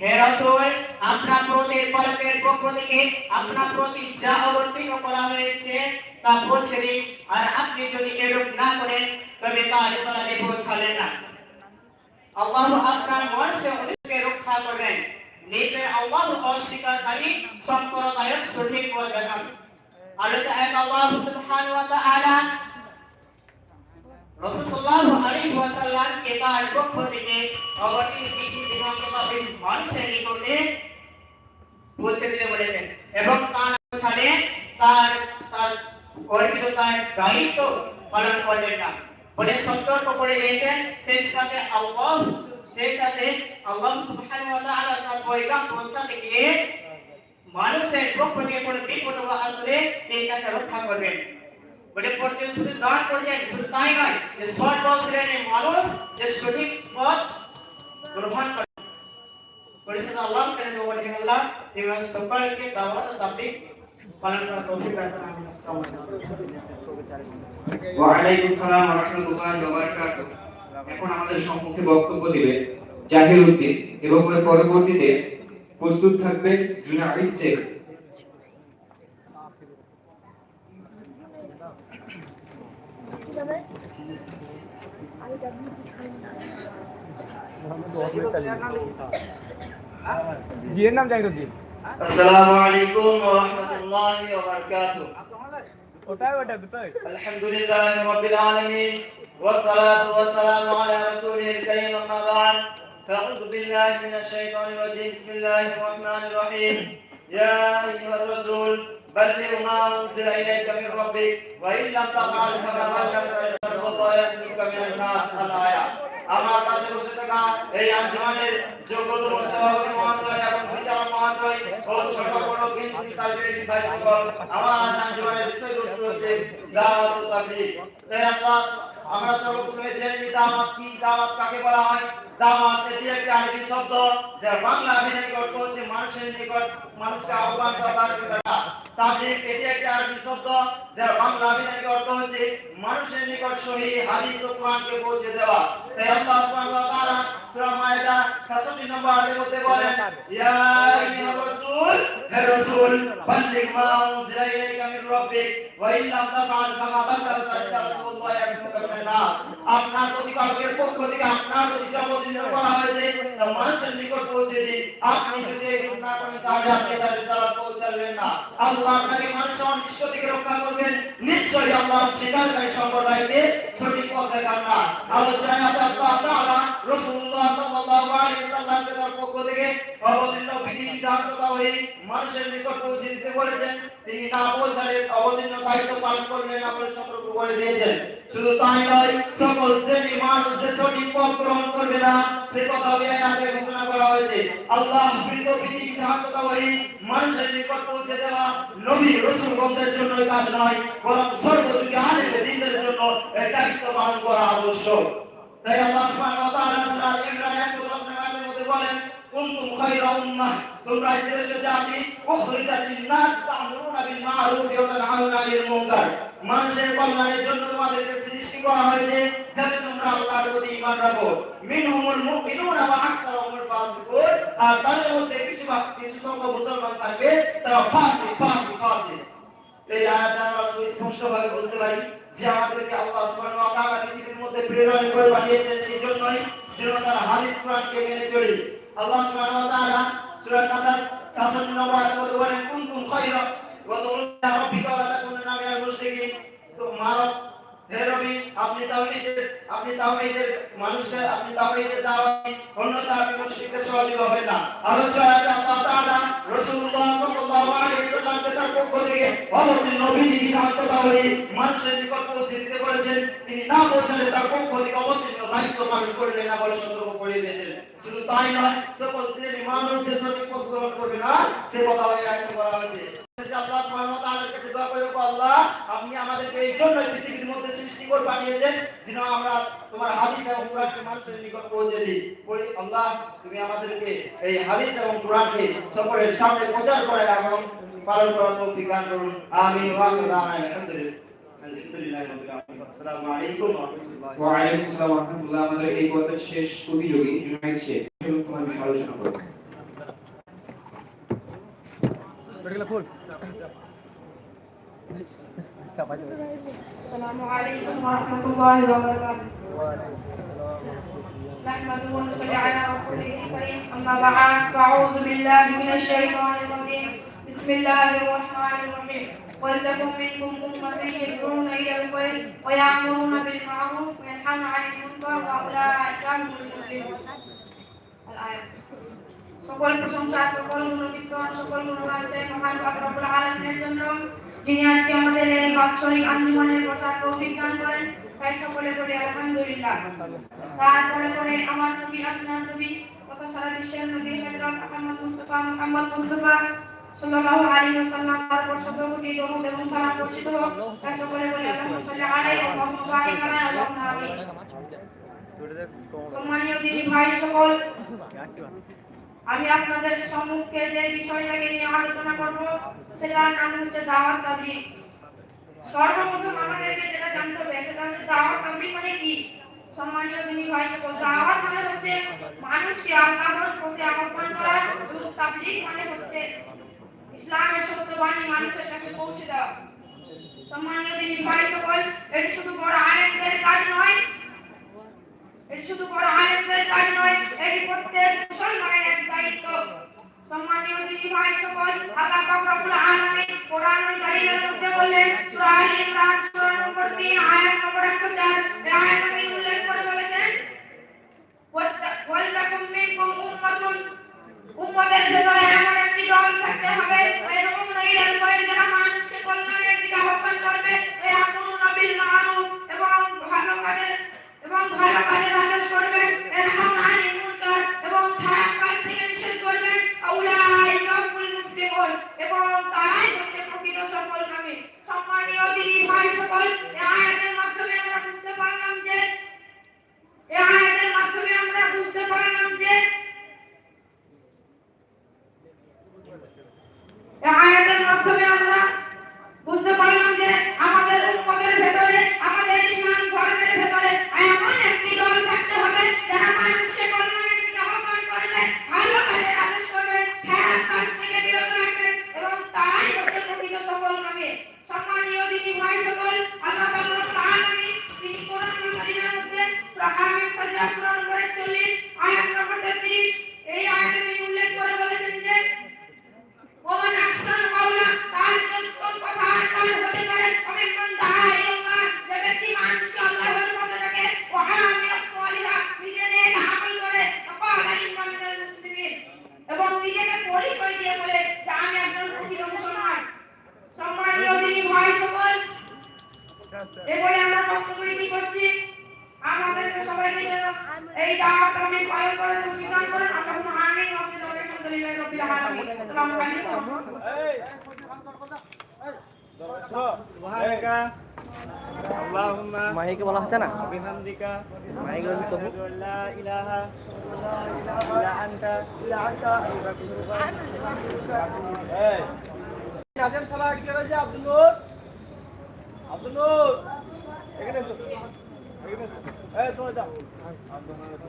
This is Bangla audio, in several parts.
হে রাসূল, আপনার প্রতি পলকের পক্ষ থেকে আপনার প্রতি যা অবতীর্ণ করা হয়েছে তা পৌঁছে অস্বীকারী তাআলা রাসূলুল্লাহ আলাইহি ওয়াসাল্লাম তার পক্ষ থেকে অবতীর্ণ বিধি বিধান মানুষের নিকটে পৌঁছে দিতে বলেছেন এবং তা না ছাড়ে তার তার অর্পিত তার দায়িত্ব পালন করলেন না। বলে সতর্ক করে দিয়েছেন, সেই সাথে আল্লাহ, সেই সাথে আল্লাহ সুবহানাহু ওয়া তাআলা তার পয়গাম পৌঁছাতে গিয়ে মানুষের পক্ষ থেকে কোনো বিপদ আসলে তিনি তাকে রক্ষা করবেন। বলে পড়তে শুধু দান করছেন শুধু তাই নয় যে সৎ শ্রেণির মানুষ যে সঠিক পথ গ্রহণ করে পরিষদ আল্লাহ কেন দেবো বলে আল্লাহ তিনি সকলকে দাওয়াত তাবলিগ জাহির উদ্দিন এবং পরবর্তীতে প্রস্তুত থাকবে জুনাইদ শেখ। জিএর নাম জাহিরুদ্দিন السلام عليكم ورحمة الله وبركاته ওটাই ওটা দুটোই الحمد لله رب العالمين والصلاة والسلام على رسوله الكريم أما بعد فأعوذ بالله من الشيطان الرجيم بسم الله الرحمن الرحيم يا أيها الرسول بلغ ما أنزل إليك من ربك وإن لم تفعل فما بلغت رسالته والله يسلمك من الناس الآية আমার পাশে বসে থাকা এই আঞ্জমানের যোগ্যতম সভাপতি মহাশয় এবং বিচারক মহাশয় ও বিএনপি ভাই সকল আমার আঞ্জমানের বিষয়বস্তু হচ্ছে আমরা সর্বপ্রথমে জেনে নিই কি, দাওয়াত কাকে বলা হয়? দাওয়াত এটি একটি আরবি শব্দ, যা বাংলা অর্থ হচ্ছে মানুষের নিকট মানুষকে আহ্বান তাবলীগ এটি একটি আরবি শব্দ যার বাংলা অভিধানিক অর্থ হচ্ছে মানুষের নিকট সহি হাদিস ও কোরআনকে পৌঁছে দেওয়া। তাই আল্লাহ সুবহানাহু ওয়া তাআলা সূরা মায়েদা 66 নম্বর আয়াতের মধ্যে বলেন আইয়ুহার রাসূল, হে রাসূল, বাল্লিগ মা উনজিলা ইলাইকা মির রাব্বিক, ওয়া ইন লাম তাফআল ফামা বাল্লাগতা রিসালাতাহু ওয়া মিনান নাস। আপনার প্রতিপালকের আপনার প্রতি অবতীর্ণ করা নিকট পৌঁছে দিন। আপনি যদি এরকম না করেন, তাহলে আপনি তার রিসালাত পৌঁছাবেন না। আল্লাহ আপনাকে মানুষের অনিষ্ট থেকে রক্ষা করবেন। নিশ্চয়ই আল্লাহ স্বীকারকারী সম্প্রদায়কে সঠিক পথ না আলোচনায় আল্লাহ তাআলা রাসূলুল্লাহ সাল্লামকে পক্ষ থেকে অবতীর্ণ বিধি বিধান ওই মানুষের নিকট পৌঁছে দিতে বলেছেন। তিনি না পৌঁছালে অবতীর্ণ দায়িত্ব পালন করবেন না বলে সতর্ক করে দিয়েছেন। শুধু তাই নয়, সকল শ্রেণি মানুষ যে সঠিক পথ গ্রহণ করবে না, সে কথা আয়াতে ঘোষণা করা হয়েছে। আল্লাহ প্রীত বিধি বিধান ওই মানুষের নিকট পৌঁছে দেওয়া নবী রসুলগণদের জন্য কাজ নয়, বরং সর্বযুগে আলেম দিনদের জন্য দায়িত্ব পালন করা আবশ্যক। তাই আল্লাহ সুবহানাহু ওয়া তাআলা সূরা ইমরান 110 নম্বরের মধ্যে বলেন কুনতুম খায়রা উম্মাহ তোমরা শ্রেষ্ঠ জাতি, উখরিজাত লিন-নাস তা'মুরুনা বিল মা'রুফ ওয়া তানহাউনা আনিল মুনকার মানুষের কল্যাণের জন্য তোমাদেরকে সৃষ্টি করা হয়েছে যাতে তোমরা আল্লাহর প্রতি ঈমান রাখো। মিনহুমুল মুমিনুনা ওয়া আকসারুহুমুল ফাসিকুন, আর তাদের মধ্যে কিছু কিছু সংখ্যক মুসলমান থাকবে, তারা ফাসিক ফাসিক ফাসিক। এই আয়াত আমরা সুস্পষ্টভাবে বুঝতে পারি। যে আমাদেরকে আল্লাহ সুবহানাহু ওয়া তাআলা পৃথিবীর মধ্যে প্রেরণ করে পাঠিয়েছেন, এই জন্যই যেন তার হাদিস কোরআনকে মেনে চলি। আল্লাহ সুবহানাহু ওয়া তাআলা সূরা কাসাস 66 নম্বর আয়াত বলেন কুনতুম খায়রা ওয়া তুমুল্লাহ রাব্বিকা ওয়া লা মিনাল মুশরিকিন। তো মানব শুধু তাই নয়, সকল শ্রেণি মানুষ সঠিক পথ গ্রহণ করবে না, সে কথা বলা হয়েছে। আল্লাহ সুবহানাহু ওয়া তাআলার কাছে দোয়া করি আল্লাহ আপনি আমাদেরকে এই জন্য পৃথিবীর মধ্যে সৃষ্টি করে পাঠিয়েছেন যেন আমরা তোমার হাদিস এবং কুরআনকে মানুষের নিকট পৌঁছে দিই। বলি আল্লাহ তুমি আমাদেরকে এই হাদিস এবং কুরআনকে সকলের সামনে প্রচার করে এবং পালন করার তৌফিক দান করুন। আমিন ওয়া আলহামদুলিল্লাহ আলহামদুলিল্লাহ রাব্বিল আলামিন আসসালামু আলাইকুম ওয়া আলাইকুম সালাম ওয়া রাহমাতুল্লাহ। আমাদের এই পথের শেষ জুনাইদ শেখ। বিষয়ে আলোচনা করবে السلام عليكم ورحمة الله وبركاته. نحمده ونصلي على رسوله الكريم. أما بعد فأعوذ بالله من الشيطان الرجيم. بسم الله الرحمن الرحيم. ولتكن منكم أمة يدعون إلى الخير ويأمرون بالمعروف وينهون عن المنكر. وأولئك هم المفلحون. الآية. সকল প্রশংসা সকল গুণকীর্তন সকল গুণগান সেই মহান রব্বুল আলামিনের জন্য যিনি আজকে আমাদের এই বাৎসরিক আঞ্জুমানের প্রসাদ তৌফিক দান করেন তাই সকলে বলি আলহামদুলিল্লাহ। তারপরে পরে আমার নবী আপনার নবী তথা সারা বিশ্বের নবী হযরত মুহাম্মদ মুস্তাফা মুহাম্মদ মুস্তাফা সাল্লাল্লাহু আলাইহি ওয়াসাল্লাম তারপর শত কোটি দরুদ এবং সালাম বর্ষিত হোক তাই সকলে বলি আল্লাহুম্মা সাল্লি আলাইহি ওয়া বারিক আলা আল্লাহুম্মা আমিন। সম্মানীয় দিদি ভাই সকল আমি আপনাদের সম্মুখে যে বিষয়টাকে নিয়ে আলোচনা করব, সেটার নাম হচ্ছে দাওয়াত দাবি। সর্বপ্রথম আমাদেরকে যেটা জানতে হবে, সেটা হচ্ছে দাওয়াত দাবি মানে কি? সম্মানীয় দিনী ভাই সকল দাওয়াত মানে হচ্ছে মানুষকে আল্লাহর প্রতি আহ্বান করা এবং তাবলীগ মানে হচ্ছে ইসলামের সত্য বাণী মানুষের কাছে পৌঁছে দেওয়া। সম্মানীয় দিনী ভাই, সকল, এটি শুধু বড় আলেমদের কাজ নয় এটি শুধু বড় কাজ নয়, এটি প্রত্যেক মুসলমানের দায়িত্ব। সম্মানীয় দিদি ভাই সকল, আল্লাহ পাক রব্বুল আলামিন কোরআন কারীমের মধ্যে বললেন, সূরা আল ইমরান, সূরা নম্বর 3 আয়াত নম্বর 104 এই আয়াতে উল্লেখ দিনী ভাই সকল এবারে আমরা বক্তব্য কি করছি? আমাদেরকে সবাইকে যেন এই দাওয়াত আমি পালন করার অভিযান করেন আল্লাহুম্মা আমিন ওয়া বিল আলহামদুলিল্লাহি রাব্বিল আলামিন। আসসালামু আলাইকুম। সুবহানাকা আল্লাহুম্মা। বলা হচ্ছে না? আল্লা ইলাহা। নাজেম হয়েছে আব্দুল নূর? আব্দুল নূর? এখানে এসো। এখানে এসো। এই তোমরা যাও আব্দুল নূর?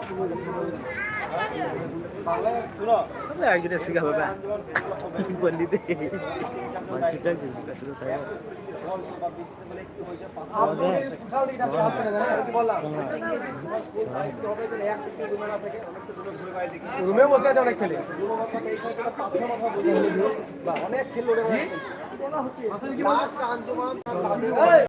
শুনো একজনে শিখাবে বন্দিতে রুমে বসে আছে অনেক ছেলে। অনেক ছেলে